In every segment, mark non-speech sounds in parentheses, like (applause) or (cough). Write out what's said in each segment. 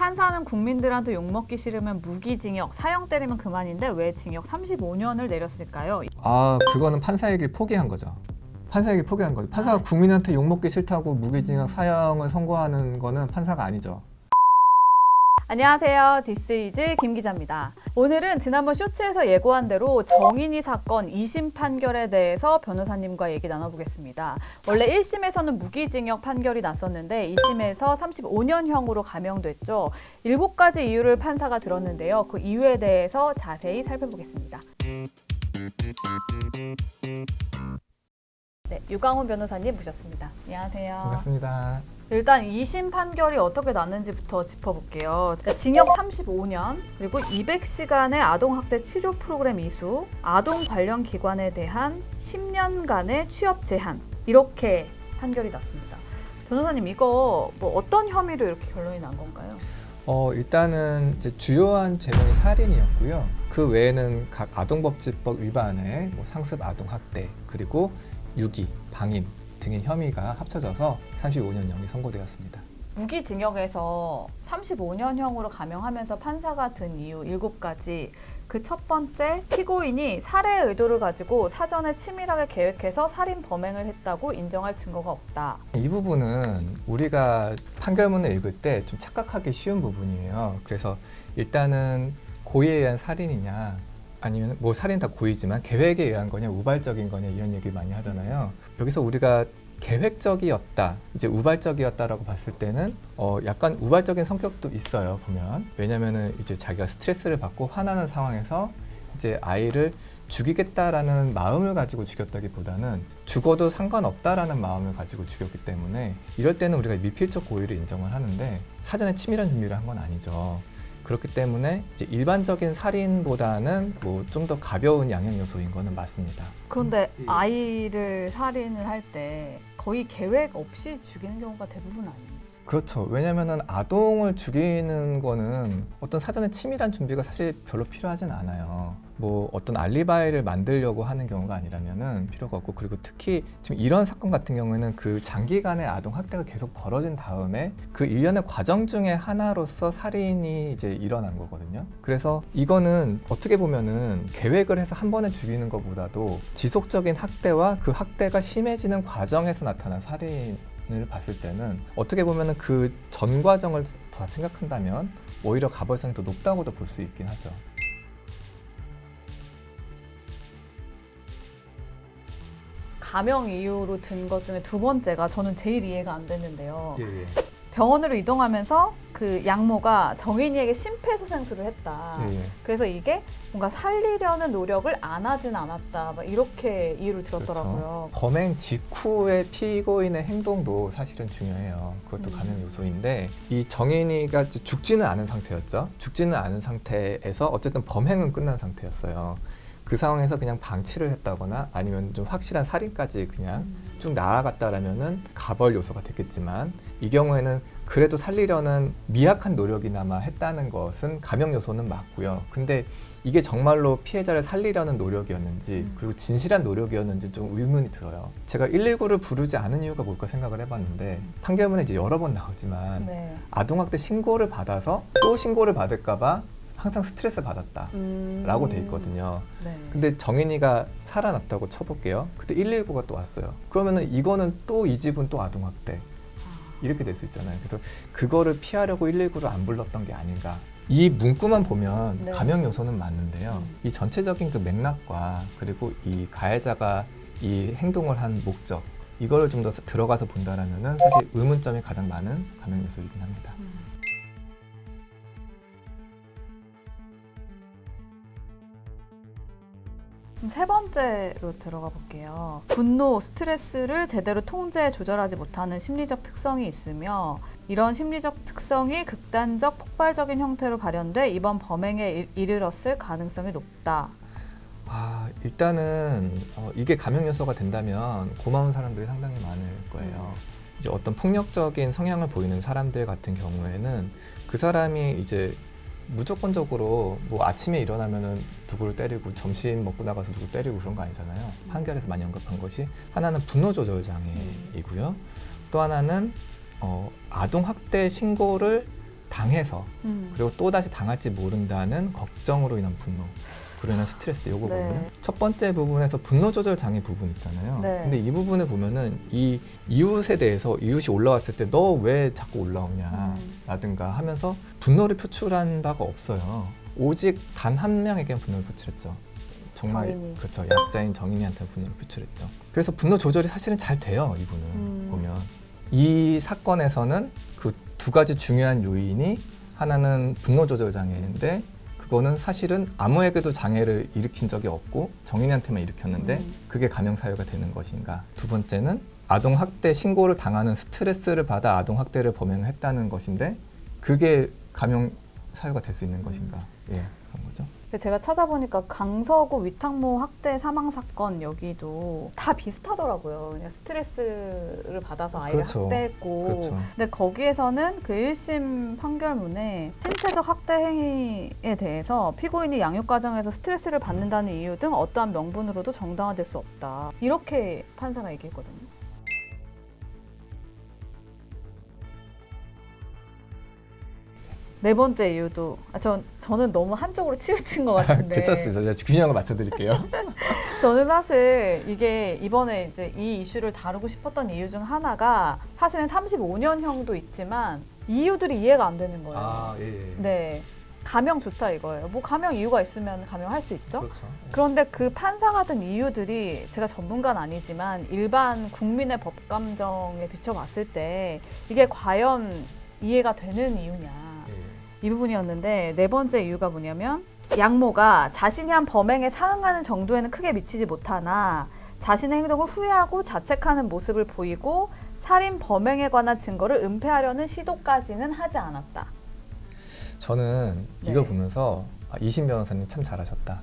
판사는 국민들한테 욕먹기 싫으면 무기징역, 사형 때리면 그만인데 왜 징역 35년을 내렸을까요? 아 그거는 판사의 길 포기한 거죠. 판사의 길 포기한 거죠. 판사가 아. 국민한테 욕 먹기 싫다고 무기징역 사형을 선고하는 거는 판사가 아니죠. 안녕하세요. 디스이즈 김 기자입니다. 오늘은 지난번 쇼츠에서 예고한 대로 정인이 사건 2심 판결에 대해서 변호사님과 얘기 나눠보겠습니다. 원래 1심에서는 무기징역 판결이 났었는데 2심에서 35년형으로 감형됐죠. 7가지 이유를 판사가 들었는데요. 그 이유에 대해서 자세히 살펴보겠습니다. 네, 유강훈 변호사님 모셨습니다. 안녕하세요. 반갑습니다. 일단 2심 판결이 어떻게 났는지부터 짚어볼게요. 그러니까 징역 35년, 그리고 200시간의 아동학대 치료 프로그램 이수, 아동 관련 기관에 대한 10년간의 취업 제한 이렇게 판결이 났습니다. 변호사님 이거 뭐 어떤 혐의로 이렇게 결론이 난 건가요? 어 일단은 이제 주요한 죄명이 살인이었고요. 그 외에는 각 아동법제법 위반에 뭐 상습 아동 학대 그리고 유기, 방임 등의 혐의가 합쳐져서 35년형이 선고되었습니다. 무기징역에서 35년형으로 감형하면서 판사가 든 이유 7가지 그 첫 번째 피고인이 살해 의도를 가지고 사전에 치밀하게 계획해서 살인 범행을 했다고 인정할 증거가 없다. 이 부분은 우리가 판결문을 읽을 때 좀 착각하기 쉬운 부분이에요. 그래서 일단은 고의에 의한 살인이냐 아니면 뭐 살인 다 고의지만 계획에 의한 거냐 우발적인 거냐 이런 얘기 많이 하잖아요. 여기서 우리가 계획적이었다, 이제 우발적이었다라고 봤을 때는 어 약간 우발적인 성격도 있어요 보면 왜냐면은 이제 자기가 스트레스를 받고 화나는 상황에서 이제 아이를 죽이겠다라는 마음을 가지고 죽였다기보다는 죽어도 상관없다라는 마음을 가지고 죽였기 때문에 이럴 때는 우리가 미필적 고의를 인정을 하는데 사전에 치밀한 준비를 한 건 아니죠. 그렇기 때문에 이제 일반적인 살인보다는 뭐 좀 더 가벼운 양형 요소인 거는 맞습니다. 그런데 아이를 살인을 할 때 거의 계획 없이 죽이는 경우가 대부분 아니에요. 그렇죠. 왜냐면은 아동을 죽이는 거는 어떤 사전에 치밀한 준비가 사실 별로 필요하진 않아요. 뭐 어떤 알리바이를 만들려고 하는 경우가 아니라면은 필요가 없고 그리고 특히 지금 이런 사건 같은 경우에는 그 장기간의 아동 학대가 계속 벌어진 다음에 그 일련의 과정 중에 하나로서 살인이 이제 일어난 거거든요. 그래서 이거는 어떻게 보면은 계획을 해서 한 번에 죽이는 것보다도 지속적인 학대와 그 학대가 심해지는 과정에서 나타난 살인 을 봤을 때는 어떻게 보면은 그전 과정을 다 생각한다면 오히려 가벌성이 더 높다고도 볼 수 있긴 하죠. 감형 이유로 든 것 중에 두 번째가 저는 제일 이해가 안 됐는데요. 예, 예. 병원으로 이동하면서 그 양모가 정인이에게 심폐소생술을 했다. 예, 예. 그래서 이게 뭔가 살리려는 노력을 안 하진 않았다. 막 이렇게 이유를 들었더라고요. 그렇죠. 범행 직후의 피고인의 행동도 사실은 중요해요. 그것도 음. 감형 요소인데 이 정인이가 죽지는 않은 상태였죠. 죽지는 않은 상태에서 어쨌든 범행은 끝난 상태였어요. 그 상황에서 그냥 방치를 했다거나 아니면 좀 확실한 살인까지 그냥 쭉 나아갔다라면은 가벌 요소가 됐겠지만 이 경우에는 그래도 살리려는 미약한 노력이나마 했다는 것은 감형 요소는 맞고요. 근데 이게 정말로 피해자를 살리려는 노력이었는지 음. 그리고 진실한 노력이었는지 좀 의문이 들어요. 제가 119를 부르지 않은 이유가 뭘까 생각을 해봤는데 판결문에 이제 여러 번 나오지만 네. 아동학대 신고를 받아서 또 신고를 받을까봐 항상 스트레스 받았다. 음. 라고 돼 있거든요. 네. 근데 정인이가 살아났다고 쳐볼게요. 그때 119가 또 왔어요. 그러면은 이거는 또 이 집은 또 아동학대. 이렇게 될 수 있잖아요. 그래서 그거를 피하려고 119를 안 불렀던 게 아닌가. 이 문구만 보면 네. 감형 요소는 맞는데요. 음. 이 전체적인 그 맥락과 그리고 이 가해자가 이 행동을 한 목적 이거를 좀 더 들어가서 본다라면은 사실 의문점이 가장 많은 감형 요소이긴 합니다. 그럼 세 번째로 들어가 볼게요. 분노, 스트레스를 제대로 통제, 조절하지 못하는 심리적 특성이 있으며 이런 심리적 특성이 극단적, 폭발적인 형태로 발현돼 이번 범행에 이- 이르렀을 가능성이 높다. 아 일단은 어, 이게 감형 요소가 된다면 고마운 사람들이 상당히 많을 거예요. 이제 어떤 폭력적인 성향을 보이는 사람들 같은 경우에는 그 사람이 이제 무조건적으로 뭐 아침에 일어나면은 누구를 때리고 점심 먹고 나가서 누구 때리고 그런 거 아니잖아요. 판결에서 많이 언급한 것이 하나는 분노 조절 장애이고요. 또 하나는 어, 아동 학대 신고를 당해서 음. 그리고 또 다시 당할지 모른다는 걱정으로 인한 분노, 그로 인한 스트레스 요거 네. 보면은 첫 번째 부분에서 분노 조절 장애 부분 있잖아요. 네. 근데 이 부분을 보면은 이 이웃에 대해서 이웃이 올라왔을 때 너 왜 자꾸 음. 올라오냐라든가 하면서 분노를 표출한 바가 없어요. 오직 단 한 명에게만 분노를 표출했죠. 정말 정인이. 그렇죠. 약자인 정인이한테 분노를 표출했죠. 그래서 분노 조절이 사실은 잘 돼요. 이분은 음. 보면 이 사건에서는 그 두 가지 중요한 요인이 하나는 분노 조절 장애인데 그거는 사실은 아무에게도 장애를 일으킨 적이 없고 정인한테만 일으켰는데 음. 그게 감형 사유가 되는 것인가. 두 번째는 아동 학대 신고를 당하는 스트레스를 받아 아동 학대를 범행했다는 것인데 그게 감형 사유가 될 수 있는 것인가. 예, 그런 거죠. 제가 찾아보니까 강서구 위탁모 학대 사망 사건 여기도 다 비슷하더라고요. 그냥 스트레스를 받아서 아이를 그렇죠. 학대했고. 그렇죠. 근데 거기에서는 그 1심 판결문에 신체적 학대 행위에 대해서 피고인이 양육 과정에서 스트레스를 받는다는 이유 등 어떠한 명분으로도 정당화될 수 없다. 이렇게 판사가 얘기했거든요. 네 번째 이유도 아, 전 저는 너무 한쪽으로 치우친 것 같은데 (laughs) 괜찮습니다. 제가 균형을 맞춰드릴게요. (laughs) 저는 사실 이게 이번에 이제 이 이슈를 다루고 싶었던 이유 중 하나가 사실은 35년형도 있지만 이유들이 이해가 안 되는 거예요. 예, 예. 네. 감형 좋다 이거예요. 뭐 감형 이유가 있으면 감형할 수 있죠. 그렇죠. 그런데 그 판사가 든 이유들이 제가 전문가는 아니지만 일반 국민의 법 감정에 비춰봤을 때 이게 과연 이해가 되는 이유냐. 이 부분이었는데 네 번째 이유가 뭐냐면 양모가 자신이 한 범행에 상응하는 정도에는 크게 미치지 못하나 자신의 행동을 후회하고 자책하는 모습을 보이고 살인 범행에 관한 증거를 은폐하려는 시도까지는 하지 않았다. 저는 네. 이걸 보면서 아, 이신 변호사님 참 잘하셨다.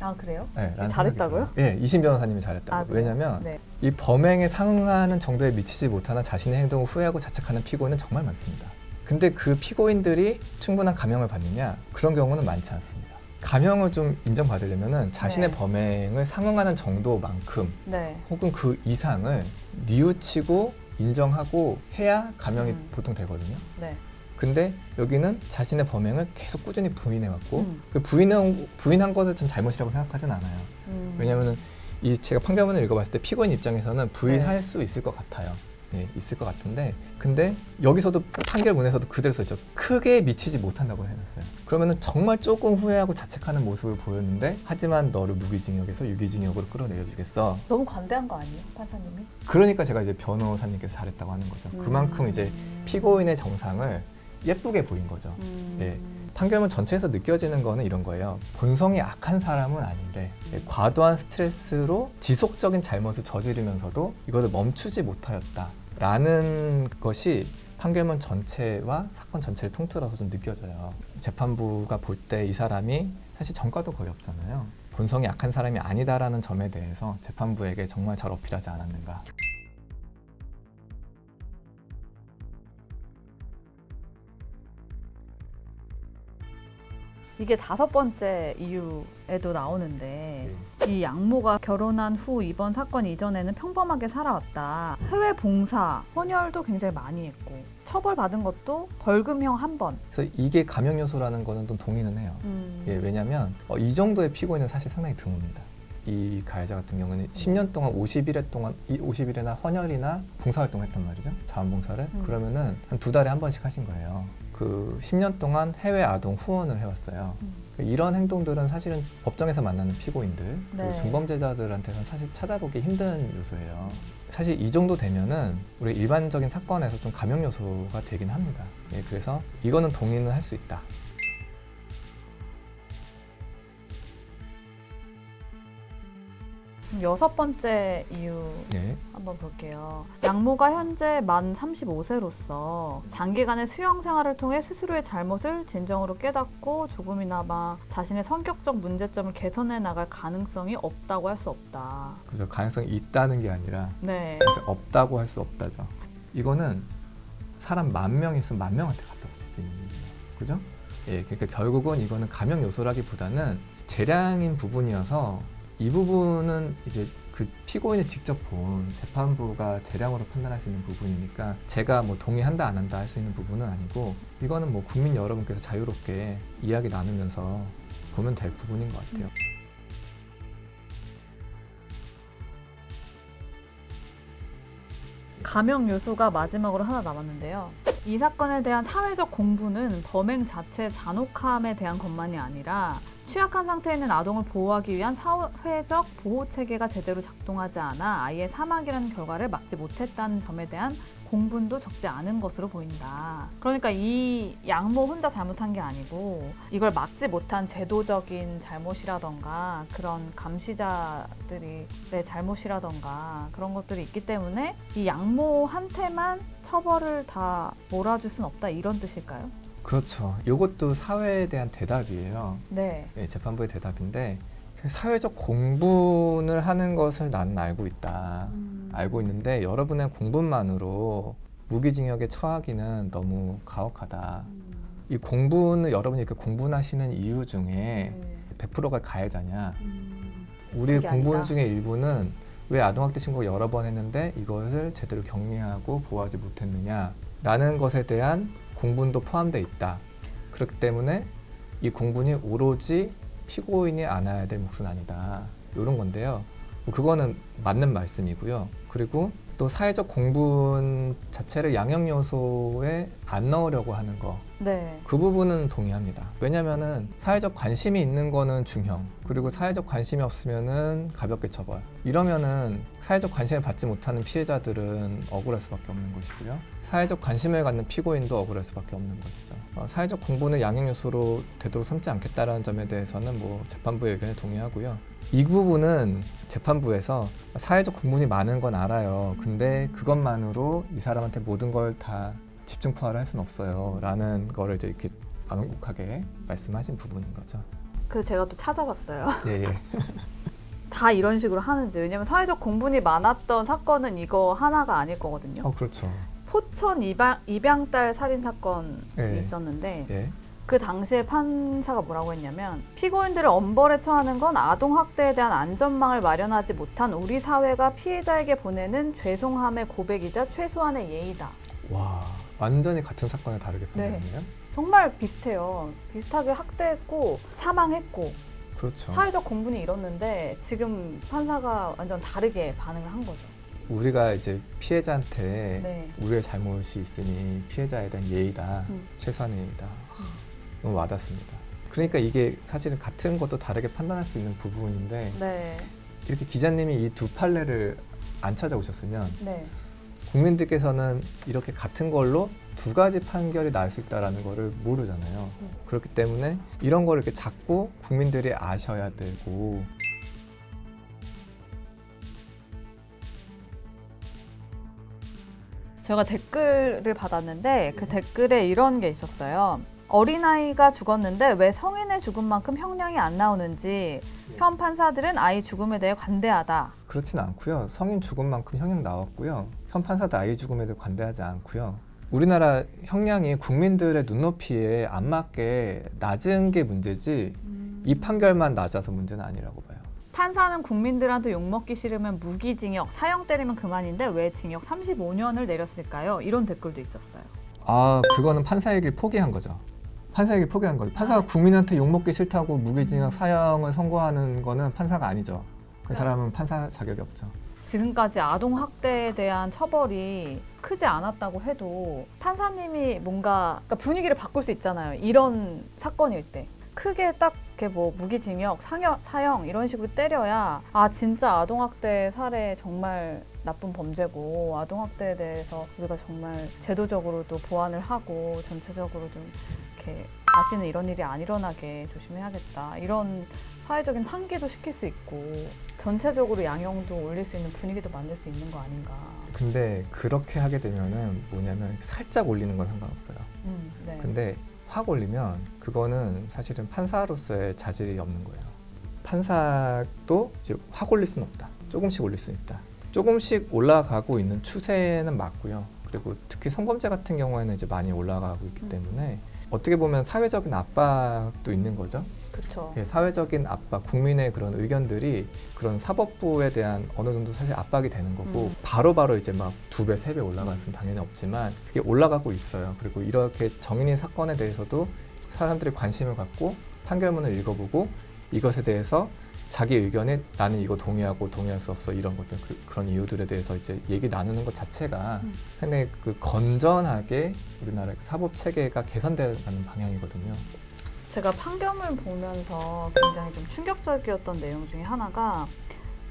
아 그래요? 네, 잘했다고요? 예, 이신 변호사님이 잘했다고. 아? 왜냐하면 네. 이 범행에 상응하는 정도에 미치지 못하나 자신의 행동을 후회하고 자책하는 피고인은 정말 많습니다. 근데 그 피고인들이 충분한 감형을 받느냐? 그런 경우는 많지 않습니다. 감형을 좀 인정받으려면은 자신의 네. 범행을 상응하는 정도만큼 네. 혹은 그 이상을 뉘우치고 인정하고 해야 감형이 음. 보통 되거든요. 네. 근데 여기는 자신의 범행을 계속 꾸준히 부인해왔고 음. 그 부인한, 부인한 것을 전 잘못이라고 생각하진 않아요. 음. 왜냐하면 이 제가 판결문을 읽어봤을 때 피고인 입장에서는 부인할 네. 수 있을 것 같아요. 네, 있을 것 같은데 근데 여기서도 판결문에서도 그대로 써있죠. 크게 미치지 못한다고 해놨어요. 그러면은 정말 조금 후회하고 자책하는 모습을 보였는데 하지만 너를 무기징역에서 유기징역으로 끌어내려주겠어. 너무 관대한 거 아니에요, 판사님이? 그러니까 제가 이제 변호사님께서 잘했다고 하는 거죠. 그만큼 이제 음. 피고인의 정상을 예쁘게 보인 거죠. 음. 예. 판결문 전체에서 느껴지는 거는 이런 거예요. 본성이 악한 사람은 아닌데 예, 과도한 스트레스로 지속적인 잘못을 저지르면서도 이것을 멈추지 못하였다 라는 것이 판결문 전체와 사건 전체를 통틀어서 좀 느껴져요. 재판부가 볼 때 이 사람이 사실 전과도 거의 없잖아요. 본성이 악한 사람이 아니다라는 점에 대해서 재판부에게 정말 잘 어필하지 않았는가. 이게 다섯 번째 이유에도 나오는데 예. 이 양모가 결혼한 후 이번 사건 이전에는 평범하게 살아왔다. 해외 봉사, 헌혈도 굉장히 많이 했고 처벌받은 것도 벌금형 한 번. 그래서 이게 감형 요소라는 거는 좀 동의는 해요. 음. 예, 왜냐하면 어, 이 정도의 피고인은 사실 상당히 드뭅니다. 이 가해자 같은 경우는 10년 동안 50일에 동안 이 50일이나 헌혈이나 봉사활동을 했단 말이죠. 자원봉사를. 음. 그러면은 한 두 달에 한 번씩 하신 거예요. 그 10년 동안 해외 아동 후원을 해왔어요. 음. 이런 행동들은 사실은 법정에서 만나는 피고인들 그리고 네. 중범죄자들한테는 사실 찾아보기 힘든 요소예요. 사실 이 정도 되면은 우리 일반적인 사건에서 좀 감형 요소가 되긴 합니다. 예, 그래서 이거는 동의는 할 수 있다. 여섯 번째 이유 예. 한번 볼게요. 양모가 현재 만 35세로서 장기간의 수영 생활을 통해 스스로의 잘못을 진정으로 깨닫고 조금이나마 자신의 성격적 문제점을 개선해 나갈 가능성이 없다고 할 수 없다. 그죠. 가능성이 있다는 게 아니라 네. 없다고 할 수 없다죠. 이거는 사람 만 명 있으면 만 명한테 갖다 붙일 수 있는 일이에요. 그죠? 예, 그러니까 결국은 이거는 감형 요소라기보다는 재량인 부분이어서 이 부분은 이제 그 피고인이 직접 본 재판부가 재량으로 판단할 수 있는 부분이니까 제가 뭐 동의한다 안 한다 할 수 있는 부분은 아니고 이거는 뭐 국민 여러분께서 자유롭게 이야기 나누면서 보면 될 부분인 것 같아요. 감형 요소가 마지막으로 하나 남았는데요. 이 사건에 대한 사회적 공부는 범행 자체 잔혹함에 대한 것만이 아니라 취약한 상태에 있는 아동을 보호하기 위한 사회적 보호 체계가 제대로 작동하지 않아 아이의 사망이라는 결과를 막지 못했다는 점에 대한 공분도 적지 않은 것으로 보인다. 그러니까 이 양모 혼자 잘못한 게 아니고 이걸 막지 못한 제도적인 잘못이라던가 그런 감시자들이 내 잘못이라던가 그런 것들이 있기 때문에 이 양모한테만 처벌을 다 몰아줄 순 없다 이런 뜻일까요? 그렇죠. 이것도 사회에 대한 대답이에요. 네. 예, 재판부의 대답인데 사회적 공분을 하는 것을 나는 알고 있다. 알고 있는데 여러분의 공분만으로 무기징역에 처하기는 너무 가혹하다. 이 공분을 여러분이 이렇게 공분하시는 이유 중에 100%가 가해자냐? 우리 그게 공분 아니다. 중에 일부는 왜 아동학대 신고 여러 번 했는데 이것을 제대로 격리하고 보호하지 못했느냐라는 것에 대한 공분도 포함되어 있다. 그렇기 때문에 이 공분이 오로지 피고인이 안아야 될 몫은 아니다. 이런 건데요. 뭐 그거는 맞는 말씀이고요. 그리고 또 사회적 공분 자체를 양형 요소에 안 넣으려고 하는 거. 네. 그 부분은 동의합니다. 왜냐면은 사회적 관심이 있는 거는 중형, 그리고 사회적 관심이 없으면은 가볍게 처벌. 이러면은 사회적 관심을 받지 못하는 피해자들은 억울할 수밖에 없는 것이고요. 사회적 관심을 갖는 피고인도 억울할 수밖에 없는 것이죠. 어, 사회적 공분을 양형 요소로 되도록 삼지 않겠다라는 점에 대해서는 뭐 재판부의 의견에 동의하고요. 이 부분은 재판부에서 사회적 공분이 많은 건 알아요. 근데 그것만으로 이 사람한테 모든 걸다 집중 포화를 할 수는 없어요. 라는 거를 이제 이렇게 완곡하게 말씀하신 부분인 거죠. 그 제가 또 찾아봤어요. (laughs) 예, 예. (laughs) 다 이런 식으로 하는지 왜냐면 사회적 공분이 많았던 사건은 이거 하나가 아닐 거거든요. 어, 그렇죠. 포천 입양, 입양딸 살인 사건이 네. 있었는데 예. 그 당시에 판사가 뭐라고 했냐면 피고인들을 엄벌에 처하는 건 아동 학대에 대한 안전망을 마련하지 못한 우리 사회가 피해자에게 보내는 죄송함의 고백이자 최소한의 예의다. 와, 완전히 같은 사건을 다르게 네. 판단했네요. 정말 비슷해요. 비슷하게 학대했고 사망했고 그렇죠. 사회적 공분이 일었는데 지금 판사가 완전 다르게 반응을 한 거죠. 우리가 이제 피해자한테 네. 우리의 잘못이 있으니 피해자에 대한 예의다. 음. 최소한의 예의다. 너무 와닿습니다. 그러니까 이게 사실은 같은 것도 다르게 판단할 수 있는 부분인데 네. 이렇게 기자님이 이 두 판례를 안 찾아오셨으면 네. 국민들께서는 이렇게 같은 걸로 두 가지 판결이 나올 수 있다라는 거를 모르잖아요. 음. 그렇기 때문에 이런 거를 이렇게 자꾸 국민들이 아셔야 되고 제가 댓글을 받았는데 그 댓글에 이런 게 있었어요. 어린아이가 죽었는데 왜 성인의 죽음만큼 형량이 안 나오는지 현 판사들은 아이 죽음에 대해 관대하다. 그렇진 않고요. 성인 죽음만큼 형량 나왔고요. 현 판사도 아이 죽음에 대해 관대하지 않고요. 우리나라 형량이 국민들의 눈높이에 안 맞게 낮은 게 문제지 이 판결만 낮아서 문제는 아니라고 봐요. 판사는 국민들한테 욕먹기 싫으면 무기징역, 사형 때리면 그만인데 왜 징역 35년을 내렸을까요? 이런 댓글도 있었어요. 아 그거는 판사의 길 포기한 거죠. 판사의 길 포기한 거죠. 판사가 아. 국민한테 욕 먹기 싫다고 무기징역 사형을 선고하는 거는 판사가 아니죠. 그 사람은 판사 자격이 없죠. 지금까지 아동 학대에 대한 처벌이 크지 않았다고 해도 판사님이 뭔가 그러니까 분위기를 바꿀 수 있잖아요. 이런 사건일 때 크게 딱 이렇게 뭐 무기징역, 상여, 사형 이런 식으로 때려야 아 진짜 아동 학대 사례 정말 나쁜 범죄고 아동 학대에 대해서 우리가 정말 제도적으로도 보완을 하고 전체적으로 좀 이렇게 다시는 이런 일이 안 일어나게 조심해야겠다 이런 사회적인 환기도 시킬 수 있고 전체적으로 양형도 올릴 수 있는 분위기도 만들 수 있는 거 아닌가. 근데 그렇게 하게 되면은 뭐냐면 살짝 올리는 건 상관없어요. 음, 네. 근데 확 올리면 그거는 사실은 판사로서의 자질이 없는 거예요. 판사도 이제 확 올릴 수는 없다. 조금씩 올릴 수 있다. 조금씩 올라가고 있는 추세는 맞고요. 그리고 특히 성범죄 같은 경우에는 이제 많이 올라가고 있기 음. 때문에 어떻게 보면 사회적인 압박도 있는 거죠. 그렇죠. 예, 사회적인 압박, 국민의 그런 의견들이 그런 사법부에 대한 어느 정도 사실 압박이 되는 거고 음. 바로바로 이제 막 두 배, 세 배 올라갈 수는 당연히 없지만 그게 올라가고 있어요. 그리고 이렇게 정인이 사건에 대해서도 사람들이 관심을 갖고 판결문을 읽어보고 이것에 대해서 자기 의견에 나는 이거 동의하고 동의할 수 없어 이런 것들 그, 런 이유들에 대해서 이제 얘기 나누는 것 자체가 음. 상당히 그 건전하게 우리나라 사법 체계가 개선되는 방향이거든요. 제가 판결문 보면서 굉장히 좀 충격적이었던 내용 중에 하나가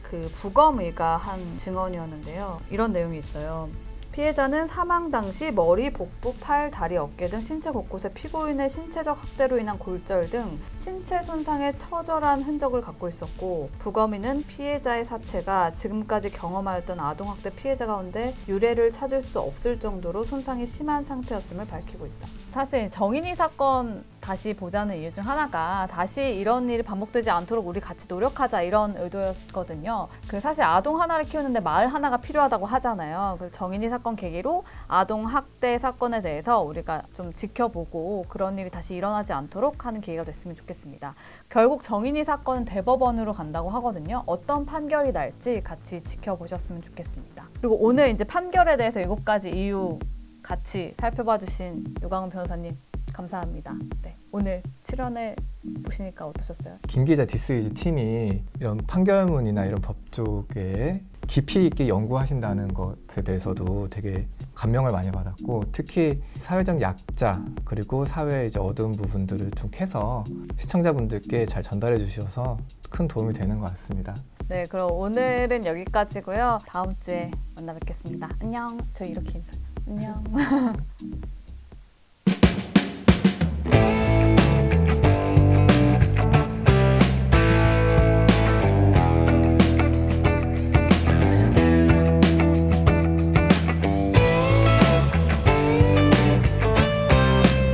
그 부검의가 한 증언이었는데요. 이런 내용이 있어요. 피해자는 사망 당시 머리, 복부, 팔, 다리, 어깨 등 신체 곳곳에 피고인의 신체적 학대로 인한 골절 등 신체 손상의 처절한 흔적을 갖고 있었고 부검인은 피해자의 사체가 지금까지 경험하였던 아동학대 피해자 가운데 유례를 찾을 수 없을 정도로 손상이 심한 상태였음을 밝히고 있다. 사실 정인이 사건 다시 보자는 이유 중 하나가 다시 이런 일이 반복되지 않도록 우리 같이 노력하자 이런 의도였거든요. 그 사실 아동 하나를 키우는데 마을 하나가 필요하다고 하잖아요. 그래서 정인이 사건 계기로 아동 학대 사건에 대해서 우리가 좀 지켜보고 그런 일이 다시 일어나지 않도록 하는 계기가 됐으면 좋겠습니다. 결국 정인이 사건은 대법원으로 간다고 하거든요. 어떤 판결이 날지 같이 지켜보셨으면 좋겠습니다. 그리고 오늘 이제 판결에 대해서 일곱 가지 이유 같이 살펴봐 주신 유광훈 변호사님 감사합니다. 네, 오늘 출연해 보시니까 어떠셨어요? 김 기자 디스이지 팀이 이런 판결문이나 이런 법 쪽에 깊이 있게 연구하신다는 것에 대해서도 되게 감명을 많이 받았고 특히 사회적 약자 그리고 사회의 이제 어두운 부분들을 좀 캐서 시청자분들께 잘 전달해 주셔서 큰 도움이 되는 것 같습니다. 네, 그럼 오늘은 여기까지고요. 다음 주에 만나 뵙겠습니다. 안녕. 저희 이렇게 인사해요. 안녕. (laughs)